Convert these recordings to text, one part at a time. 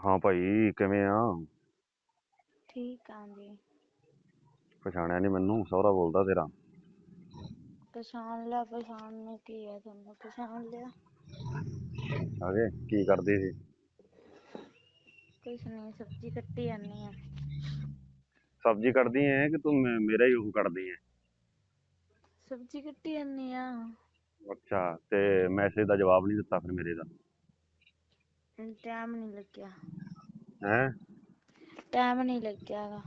ਹਾਂ ਭਾਈ ਕਿਵੇਂ ਆ? ਠੀਕ ਆਂ ਜੀ। ਪਛਾਣਿਆ ਨਹੀਂ ਮੈਨੂੰ ਸਹੁਰਾ ਬੋਲਦਾ ਤੇਰਾ। ਪਛਾਣ ਲਿਆ ਪਛਾਣ ਨੂੰ ਕੀ ਹੈ ਤੁਹਾਨੂੰ ਪਛਾਣ ਲਿਆ। ਆਗੇ ਕੀ ਕਰਦੀ ਸੀ? ਕੁਛ ਨਹੀਂ ਸਬਜ਼ੀ ਕੱਟੀ ਜਾਂਦੀ ਆ। ਸਬਜ਼ੀ ਕੱਢਦੀ ਐ ਕਿ ਤੂੰ ਮੇ- ਮੇਰਾ ਹੀ ਉਹ ਕੱਢਦੀ ਐ ਸਬਜ਼ੀ ਕੱਟੀ ਜਾਂਦੀ ਆ। ਅੱਛਾ ਤੇ ਮੈਸੇਜ ਦਾ ਜਵਾਬ ਨਹੀਂ ਦਿੱਤਾ ਫਿਰ ਮੇਰੇ ਦਾ। ਟਾਈਮ ਨਹੀਂ ਲੱਗਿਆ। ਹੈ? ਟਾਈਮ ਨਹੀਂ ਲੱਗਿਆ ਗਾ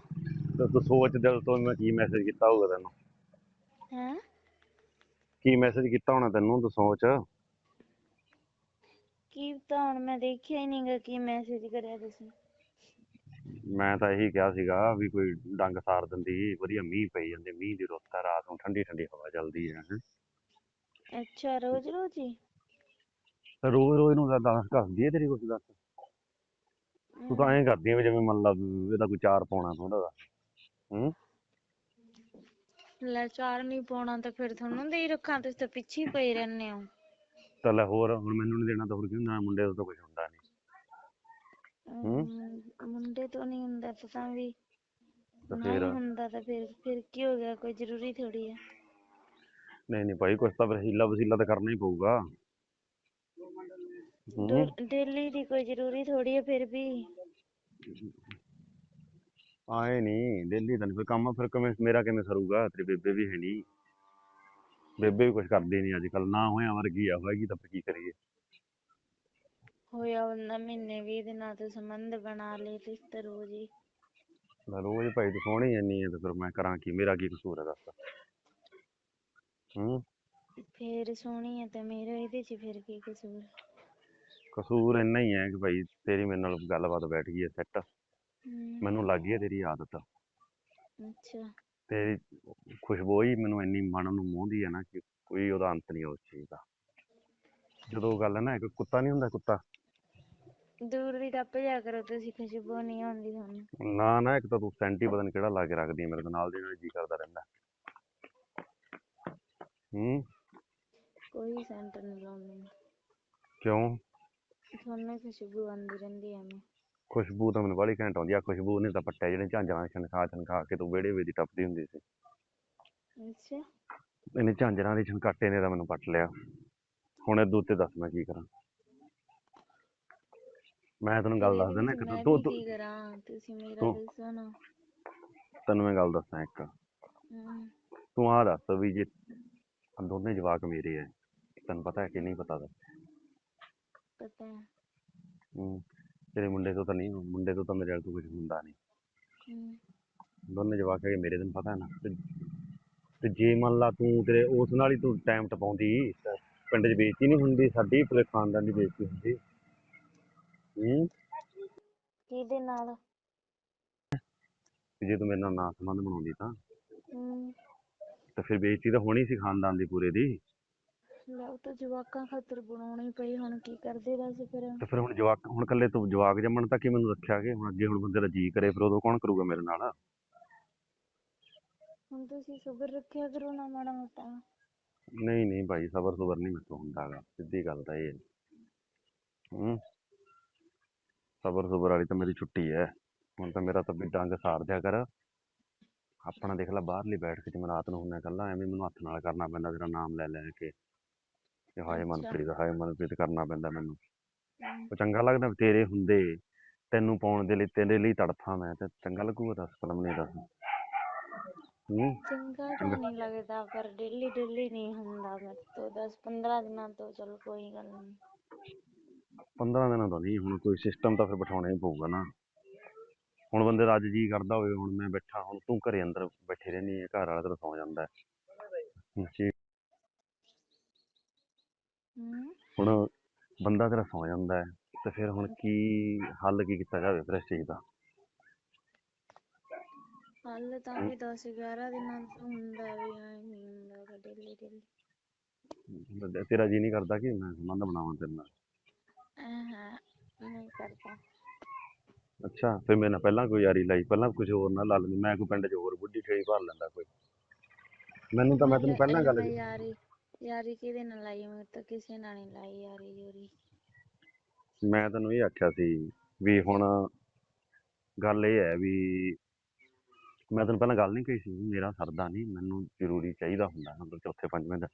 ਤੇ ਤੂੰ ਸੋਚ ਦਿਲ ਤੋਂ ਮੈਂ ਕੀ ਮੈਸੇਜ ਕੀਤਾ ਹੋਊਗਾ ਤੈਨੂੰ। ਹੈ? ਕੀ ਮੈਸੇਜ ਕੀਤਾ ਹੋਣਾ ਤੈਨੂੰ ਤੂੰ ਸੋਚ। ਕੀ ਹੁਣ ਮੈਂ ਦੇਖਿਆ ਹੀ ਨਹੀਂਗਾ ਕੀ ਮੈਸੇਜ ਕਰਿਆ ਤੁਸੀਂ। ਮੈਂ ਤਾਂ ਇਹੀ ਕਿਹਾ ਸੀਗਾ ਵੀ ਕੋਈ ਡੰਗ ਸਾਰ ਦਿੰਦੀ ਵਧੀਆ ਮੀਂਹ ਪਈ ਜਾਂਦੇ ਮੀਂਹ ਦੀ ਰੁੱਤ ਆ ਰਾਤ ਨੂੰ ਠੰਡੀ ਠੰਡੀ ਹਵਾ ਚੱਲਦੀ ਹੈਂ। ਅੱਛਾ ਰੋਜ਼ ਰੋਜ਼ ਹੀ? ਤੇ ਰੋਜ਼ ਰੋਜ਼ ਨੂੰ ਦੱਸ ਕਰਦੀ ਹੈ ਤੇਰੀ ਕੁਛ ਦੱਸ। ਤੂੰ ਤਾਂ ਐਂ ਕਰਦੀ ਐ ਵੀ ਜਿਵੇਂ ਮੰਨ ਲਾ ਵੀ ਇਹਦਾ ਕੋਈ ਚਾਰ ਪਾਉਣਾ ਥੋੜਾ ਦਾ ਹੂੰ। ਲੈ ਚਾਰ ਨਹੀਂ ਪਾਉਣਾ ਤਾਂ ਫਿਰ ਤੁਹਾਨੂੰ ਦੇ ਹੀ ਰੱਖਾਂ ਤੁਸੀਂ ਤਾਂ ਪਿੱਛੇ ਹੀ ਪਏ ਰਹਿੰਦੇ ਹੋ। ਤਾਂ ਲੈ ਹੋਰ ਹੁਣ ਮੈਨੂੰ ਨਹੀਂ ਦੇਣਾ ਤਾਂ ਹੋਰ ਕੀ ਹੁੰਦਾ ਮੁੰਡੇ ਤੋਂ ਤਾਂ ਕੁਝ ਹੁੰਦਾ ਨਹੀਂ ਹੂੰ? ਮੁੰਡੇ ਤੋਂ ਨਹੀਂ ਹੁੰਦਾ ਪਤਾ ਵੀ ਤਾਂ ਨਹੀਂ ਫਿਰ। ਹੁੰਦਾ ਤਾਂ ਫਿਰ ਫਿਰ ਕੀ ਹੋ ਗਿਆ ਕੋਈ ਜ਼ਰੂਰੀ ਥੋੜੀ ਹੈ ਨਹੀਂ ਨਹੀਂ ਭਾਈ ਕੁਛ ਤਾਂ ਫਿਰ ਹੀਲਾ ਵਸੀਲਾ ਤਾਂ ਕਰਨਾ ਹੀ ਪਊਗਾ। ਡੇਲੀ ਦੀ ਕੋਈ ਜ਼ਰੂਰੀ ਥੋੜੀ ਹੈ ਫਿਰ ਵੀ। ਆਏ ਨਹੀਂ ਡੇਲੀ ਤਾਂ ਫਿਰ ਕੰਮ ਫਿਰ ਕਿਵੇਂ ਮੇਰਾ ਕਿਵੇਂ ਸਰੂਗਾ? ਤੇਰੀ ਬੇਬੇ ਵੀ ਹੈ ਨਹੀਂ ਬੇਬੇ ਵੀ ਕੁਝ ਕਰਦੀ ਨਹੀਂ ਅੱਜ ਕੱਲ ਨਾ ਹੋਇਆ ਵਰਗੀ ਆ ਹੋਏਗੀ ਤਾਂ ਫਿਰ ਕੀ ਕਰੀਏ? ਹੋਇਆ ਉਹਨਾਂ ਮਹੀਨੇ ਵੀਹ ਦਿਨਾਂ ਤੋਂ ਸੰਬੰਧ ਬਣਾ ਲਏ ਤੇ ਤਾਂ ਰੋਜ਼ ਹੀ ਲੈ ਰੋਜ਼ ਭਾਈ ਤੂੰ ਸੋਹਣੀ ਇੰਨੀ ਹੈ ਤੇ ਫਿਰ ਮੈਂ ਕਰਾਂ ਕੀ? ਮੇਰਾ ਕੀ ਕਸੂਰ ਹੈ ਦੱਸ? ਹੂੰ। ਫੇਰ ਸੋਹਣੀ ਹੈ ਤੇ ਮੇਰਾ ਇਹਦੇ ਚ ਫਿਰ ਕੀ ਕਸੂਰ? ਕਸੂਰ ਇੰਨਾ ਹੀ ਹੈ ਕਿ ਭਾਈ ਤੇਰੀ ਮੇਰੇ ਨਾਲ ਗੱਲਬਾਤ ਬੈਠ ਗਈ ਹੈ ਸੈੱਟ ਹਮ, ਮੈਨੂੰ ਲੱਗ ਗਈ ਹੈ ਤੇਰੀ ਆਦਤ। ਅੱਛਾ। ਤੇਰੀ ਖੁਸ਼ਬੂ ਹੀ ਮੈਨੂੰ ਇੰਨੀ ਮਨ ਨੂੰ ਮੋਹਦੀ ਹੈ ਨਾ ਕਿ ਕੋਈ ਉਹਦਾ ਅੰਤ ਨਹੀਂ ਉਸ ਚੀਜ਼ ਦਾ। ਜਦੋਂ ਗੱਲ ਹੈ ਨਾ ਇੱਕ ਕੁੱਤਾ ਨਹੀਂ ਹੁੰਦਾ ਕੁੱਤਾ? ਦੂਰ ਦੀ ਟੱਪ ਜਾ ਕਰੋ ਤੁਸੀਂ ਖੁਸ਼ਬੂ ਨਹੀਂ ਆਉਂਦੀ ਤੁਹਾਨੂੰ। ਨਾ ਨਾ ਇੱਕ ਤਾਂ ਤੂੰ ਸੈਂਟੀ ਪਤਾ ਨੀ ਕਿਹੜਾ ਲਾ ਕੇ ਰੱਖਦੀ ਹੈ ਮੇਰੇ ਨਾਲ ਦੇ ਨਾਲ ਜੀ ਕਰਦਾ ਰਹਿੰਦਾ। ਹੂੰ। ਕੋਈ ਸੈਂਟ ਨਹੀਂ ਲਾਉਂਦੀ। ਕਿਉਂ? ਤੁਹਾਨੂੰ ਖੁਸ਼ਬੂ ਆਉਂਦੀ ਰਹਿੰਦੀ ਐਵੇਂ। ਖੁਸ਼ਬੂ ਤਾਂ ਮੈਨੂੰ ਬੜੀ ਘੈਂਟ ਆਉਂਦੀ ਆ ਖੁਸ਼ਬੂ ਨੇ ਤਾਂ ਪੱਟੇ ਜਿਹੜੇ ਝਾਂਜਰਾਂ ਛਣਖਾ ਛਣਖਾ ਕੇ ਤੂੰ ਵਿਹੜੇ ਵਿੱਚ ਦੀ ਟੱਪਦੀ ਹੁੰਦੀ ਸੀ। ਅੱਛਾ। ਇਹਨੇ ਝਾਂਜਰਾਂ ਦੇ ਛਣਕਾਟੇ ਨੇ ਤਾਂ ਮੈਨੂੰ ਪੱਟ ਲਿਆ। ਹੁਣ ਇਹ ਉੱਤੇ ਦੱਸ ਮੈਂ ਕੀ ਕਰਾਂ। ਮੈਂ ਤੈਨੂੰ ਗੱਲ ਦੱਸ ਦਿੰਦਾ ਇੱਕ ਤੂੰ ਤੂੰ ਕੀ ਕਰਾਂ ਤੁਸੀਂ ਮੇਰਾ ਦੱਸੋ ਨਾ ਤੈਨੂੰ ਮੈਂ ਗੱਲ ਦੱਸਾਂ ਇੱਕ। ਤੂੰ ਆਹ ਦੱਸ ਵੀ ਜੇ ਦੋਨੇ ਜਵਾਕ ਮੇਰੇ ਐ ਤੈਨੂੰ ਪਤਾ ਹੈ ਕਿ ਨਹੀਂ ਪਤਾ ਦਾ ਪਤਾ ਹੈ। ਹੂੰ ਤੇਰੇ ਮੁੰਡੇ ਤੋਂ ਤਾਂ ਨਹੀਂ ਮੁੰਡੇ ਤੋਂ ਤਾਂ ਮੇਰੇ ਨਾਲ ਤੋਂ ਕੁਝ ਹੁੰਦਾ ਨਹੀਂ। ਹਮ, ਦੋਨੇ ਜਵਾਕ ਹੈਗੇ ਮੇਰੇ ਤੈਨੂੰ ਪਤਾ ਹੈ ਨਾ। ਤੇ- ਤੇ ਜੇ ਮੰਨ ਲਾ ਤੂੰ ਤੇਰੇ ਉਸ ਨਾਲ ਹੀ ਤੂੰ ਟਾਈਮ ਟਪਾਉਂਦੀ ਤਾਂ ਪਿੰਡ 'ਚ ਬੇਇੱਜ਼ਤੀ ਨਹੀਂ ਹੁੰਦੀ ਸਾਡੀ ਪੂਰੇ ਖਾਨਦਾਨ ਦੀ ਬੇਇੱਜ਼ਤੀ ਹੁੰਦੀ। ਹੂੰ। ਕਿਹਦੇ ਨਾਲ? ਤੇ ਜੇ ਤੂੰ ਮੇਰੇ ਨਾਲ ਨਾ ਸੰਬੰਧ ਬਣਾਉਂਦੀ ਤਾਂ? ਹਮ, ਤਾਂ ਫਿਰ ਬੇਇੱਜ਼ਤੀ ਤਾਂ ਹੋਣੀ ਸੀ ਖਾਨਦਾਨ ਦੀ ਪੂਰੇ ਦੀ। ਲੈ ਉਹ ਤਾਂ ਜਵਾਕਾਂ ਖਾਤਰ ਬਣਾਉਣੀ ਪਈ ਹੁਣ ਕੀ ਕਰਦੇ ਦੱਸ ਫਿਰ। ਤੇ ਫਿਰ ਹੁਣ ਜਵਾਕ ਹੁਣ ਕੱਲੇ ਤੂੰ ਜਵਾਕ ਜੰਮਣ ਤੱਕ ਹੀ ਮੈਨੂੰ ਰੱਖਿਆ ਕਿ ਹੁਣ ਅੱਗੇ ਹੁਣ ਬੰਦੇ ਦਾ ਜੀ ਕਰੇ ਫਿਰ ਉਦੋਂ ਕੌਣ ਕਰੂਗਾ ਮੇਰੇ ਨਾਲ? ਹੁਣ ਤੁਸੀਂ ਸਬਰ ਰੱਖਿਆ ਕਰੋ ਨਾ ਮਾੜਾ ਮੋਟਾ। ਨਹੀਂ ਨਹੀਂ ਭਾਈ ਸਬਰ ਸੁਬਰ ਨਹੀਂ ਮੇਰੇ ਤੋਂ ਹੁੰਦਾ ਗਾ ਸਿੱਧੀ ਗੱਲ ਤਾਂ ਇਹ ਹੈ। ਹੂੰ। ਸਬਰ ਸੁਬਰ ਵਾਲੀ ਤਾਂ ਮੇਰੀ ਛੁੱਟੀ ਹੈ। ਹੁਣ ਤਾਂ ਮੇਰਾ ਤਾਂ ਵੀ ਡੰਗ ਸਾਰ ਦਿਆ ਕਰ। ਆਪਣਾ ਦੇਖ ਲੈ ਬਾਹਰਲੀ ਬੈਠ ਕੇ ਜਿਵੇਂ ਰਾਤ ਨੂੰ ਹੁੰਨਾ ਇਕੱਲਾ ਐਵੇਂ ਮੈਨੂੰ ਹੱਥ ਨਾਲ ਕਰਨਾ ਪੈਂਦਾ ਤੇਰਾ ਨਾਮ ਲੈ ਲੈ ਕੇ। ਕਿ ਹਾਏ। ਮਨਪ੍ਰੀਤ ਹਾਏ ਮਨਪ੍ਰੀਤ ਕਰਨਾ ਪੈਂਦਾ ਮੈਨੂੰ। ਉਹ ਚੰਗਾ ਲੱਗਦਾ ਵੀ ਤੇਰੇ ਹੁੰਦੇ ਤੈਨੂੰ ਪਾਉਣ ਦੇ ਲਈ ਤੇਰੇ ਲਈ ਤੜਫਾਂ ਮੈਂ ਤੇ ਚੰਗਾ ਲੱਗੂਗਾ ਦੱਸ ਭਲਾ ਮੈਨੂੰ ਇਹ ਦੱਸ। ਹੂੰ। ਚੰਗਾ ਤਾਂ ਨਹੀਂ ਲੱਗਦਾ? ਪਰ ਡੇਲੀ ਡੇਲੀ ਨਹੀਂ ਹੁੰਦਾ ਮੇਰੇ ਤੋਂ 10 15 ਦਿਨਾਂ ਤੋਂ ਚਲ ਕੋਈ ਗੱਲ ਨਹੀਂ। 15 ਦਿਨਾਂ ਦਾ ਨਹੀਂ ਹੁਣ ਕੋਈ ਸਿਸਟਮ ਤਾਂ ਫਿਰ ਬਿਠਾਉਣਾ ਹੀ ਪਊਗਾ ਨਾ। ਹੁਣ ਬੰਦੇ ਦਾ ਅੱਜ ਜੀ ਕਰਦਾ ਹੋਵੇ ਹੁਣ ਮੈਂ ਬੈਠਾ ਹੁਣ ਤੂੰ ਘਰੇ ਅੰਦਰ ਬੈਠੀ ਰਹਿੰਦੀ ਹੈ ਘਰ ਵਾਲਾ ਤੇਰਾ ਸੌਂ ਜਾਂਦਾ। ਹੈ ਜੀ ਹਮ ਹੁਣ ਬੰਦਾ ਤੇਰਾ ਸੌਂ ਜਾਂਦਾ ਹੈ ਤੇ ਫਿਰ ਹੁਣ ਕੀ ਹੱਲ ਕੀ ਕੀਤਾ ਜਾਵੇ ਫਿਰ ਇਸ ਚੀਜ਼ ਦਾ? ਹੱਲ ਤਾਂ ਵੀ 10 11 ਦਿਨਾਂ ਤੋਂ ਹੁੰਦਾ ਵੀ ਐ ਨਹੀਂ ਹੁੰਦਾ ਡੇਲੀ ਡੇਲੀ ਤੇਰਾ ਜੀ ਨਹੀਂ ਕਰਦਾ ਕਿ ਮੈਂ ਸੰਬੰਧ ਬਣਾਵਾਂ ਤੇਰੇ ਨਾਲ? ਹਾਂ ਨਹੀਂ ਕਰਦਾ। ਅੱਛਾ ਫਿਰ ਮੇਰੇ ਨਾਲ ਪਹਿਲਾਂ ਕੋਈ ਯਾਰੀ ਲਾਈ ਪਹਿਲਾਂ ਕੁਝ ਹੋਰ ਨਾਲ ਲਾ ਲੈਂਦੀ ਮੈਂ ਕੋਈ ਪਿੰਡ 'ਚ ਹੋਰ ਬੁੱਢੀ ਠੇਈ ਭਰ ਲੈਂਦਾ ਕੋਈ। ਮੈਨੂੰ ਤਾਂ ਮੈਂ ਤੈਨੂੰ ਪਹਿਲਾਂ ਗੱਲ ਮੈਂ ਯਾਰੀ ਯਾਰੀ ਕਿਹਦੇ ਨਾਲ ਲਾਈ ਮੈਂ ਤਾਂ ਕਿਸੇ ਨਾਲ ਨਹੀਂ ਲਾਈ ਯਾਰੀ ਯੂਰੀ। ਮੈਂ ਤੈਨੂੰ ਇਹ ਆਖਿਆ ਸੀ ਵੀ ਹੁਣ ਗੱਲ ਇਹ ਹੈ ਵੀ ਮੈਂ ਤੈਨੂੰ ਪਹਿਲਾਂ ਗੱਲ ਨਹੀਂ ਕਹੀ ਸੀ ਵੀ ਮੇਰਾ ਸਰਦਾ ਨਹੀਂ, ਮੈਨੂੰ ਜ਼ਰੂਰੀ ਚਾਹੀਦਾ ਹੁੰਦਾ ਮਤਲਬ ਚੌਥੇ ਪੰਜਵੇਂ ਦਿਨ।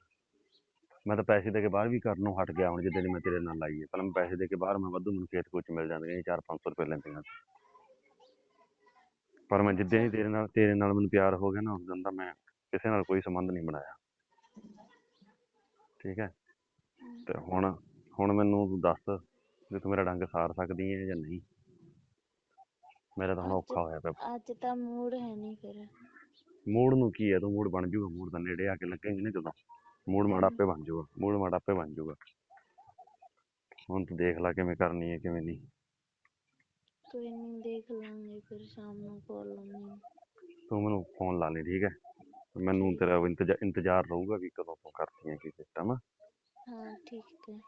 ਮੈਂ ਤਾਂ ਪੈਸੇ ਦੇ ਕੇ ਬਾਹਰ ਵੀ ਕਰਨ ਨੂੰ ਹਟ ਗਿਆ ਹੁਣ, ਜਿੱਦਾਂ ਮੈਂ ਤੇਰੇ ਨਾਲ ਲਾਈ ਹੈ ਪਹਿਲਾਂ ਮੈਂ ਪੈਸੇ ਦੇ ਕੇ ਬਾਹਰ, ਮੈਂ ਵਾਧੂ ਮੈਨੂੰ ਖੇਤ ਕੁਝ ਮਿਲ ਜਾਂਦੇ ਚਾਰ ਪੰਜ ਸੌ ਰੁਪਏ ਲੈਂਦੀਆਂ ਸੀ। ਪਰ ਮੈਂ ਜਿੱਦਾਂ ਹੀ ਤੇਰੇ ਨਾਲ ਤੇਰੇ ਨਾਲ ਮੈਨੂੰ ਪਿਆਰ ਹੋ ਗਿਆ ਨਾ, ਉਸ ਦਿਨ ਦਾ ਮੈਂ ਕਿਸੇ ਨਾਲ ਕੋਈ ਸੰਬੰਧ ਨਹੀਂ ਬਣਾਇਆ। ਠੀਕ ਹੈ? ਤੇ ਹੁਣ ਹੁਣ ਮੈਨੂੰ ਤੂੰ ਦੱਸ ਵੀ ਤੂੰ ਮੇਰਾ ਡੰਗ ਸਾਰ ਸਕਦੀ ਹੈ ਜਾਂ ਨਹੀਂ? ਮੇਰਾ ਤਾਂ ਹੁਣ ਔਖਾ ਹੋਇਆ ਪਿਆ। ਅੱਜ ਤਾਂ ਮੂਡ ਹੈ ਨਹੀਂ ਫਿਰ। ਮੂਡ ਨੂੰ ਕੀ ਹੈ? ਤੂੰ ਮੂਡ ਬਣ ਜਾਊਗਾ ਮੂਡ ਤਾਂ ਨੇੜੇ ਆ ਕੇ ਲੱਗੇਂਗੇ ਨਾ ਜਦੋਂ। ਮੂਡ ਮਾੜਾ ਆਪੇ ਬਣ ਜਾਊਗਾ ਮੂਡ ਮਾੜਾ ਆਪੇ ਬਣ ਜਾਊਗਾ ਹੁਣ ਤੂੰ ਦੇਖ ਲੈ ਕਿਵੇਂ ਕਰਨੀ ਹੈ ਕਿਵੇਂ ਨਹੀਂ। ਕੋਈ ਨਹੀਂ ਦੇਖ ਲਾਂਗੇ ਫਿਰ ਸ਼ਾਮ ਨੂੰ ਕਾਲ ਲਾਉਂਦੇ ਤੂੰ ਮੈਨੂੰ ਫੋਨ ਲਾ ਲਈ ਠੀਕ ਹੈ? ਮੈਨੂੰ ਤੇਰਾ ਇੰਤਜ਼ਾ- ਇੰਤਜ਼ਾਰ ਰਹੂਗਾ ਵੀ ਕਦੋਂ ਤੂੰ ਕਰਦੀ ਹੈ ਕੀ ਸਿਸਟਮ ਹਾਂ ਠੀਕ ਹੈ।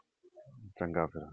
ਚੰਗਾ ਫਿਰ।